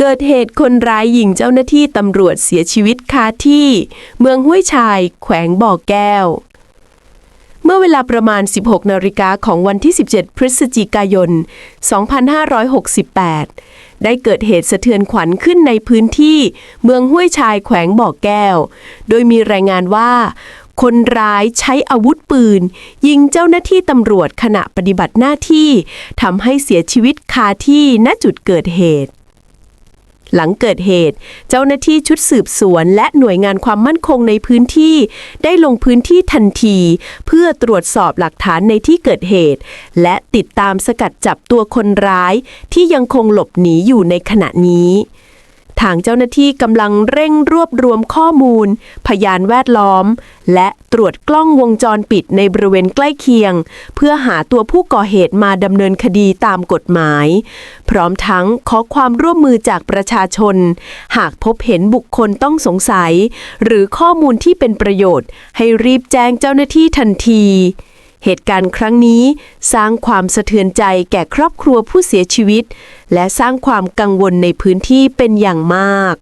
เกิดเหตุคนร้ายยิงเจ้าหน้าที่ตำรวจเสียชีวิตคาที่ เมืองห้วยชาย แขวงบ่อแก้ว เมื่อเวลาประมาณ 16 นาฬิกาของวันที่ 17 พฤศจิกายน 2568 ได้เกิดเหตุสะเทือนขวัญขึ้นในพื้นที่เมืองห้วยชายแขวงบ่อแก้ว โดยมีรายงานว่า คนร้ายใช้อาวุธปืน ยิงเจ้าหน้าที่ตำรวจขณะปฏิบัติหน้าที่ทำให้เสียชีวิตคาที่ณจุดเกิดเหตุ หลังเกิดเหตุ เจ้าหน้าที่ชุดสืบสวน และหน่วยงานความมั่นคงในพื้นที่ ได้ลงพื้นที่ทันที เพื่อตรวจสอบหลักฐานในที่เกิดเหตุ และติดตามสกัดจับตัวคนร้าย ที่ยังคงหลบหนีอยู่ในขณะนี้ ทางเจ้าหน้าที่กำลังเร่งรวบรวมข้อมูล พยานแวดล้อม และตรวจกล้องวงจรปิดในบริเวณใกล้เคียง เพื่อหาตัวผู้ก่อเหตุมาดำเนินคดีตามกฎหมาย พร้อมทั้งขอความร่วมมือจากประชาชน หากพบเห็นบุคคลต้องสงสัย หรือข้อมูลที่เป็นประโยชน์ ให้รีบแจ้งเจ้าหน้าที่ทันที เหตุการณ์ครั้งนี้สร้างความสะเทือนใจแก่ครอบครัวผู้เสียชีวิต และสร้างความกังวลในพื้นที่เป็นอย่างมาก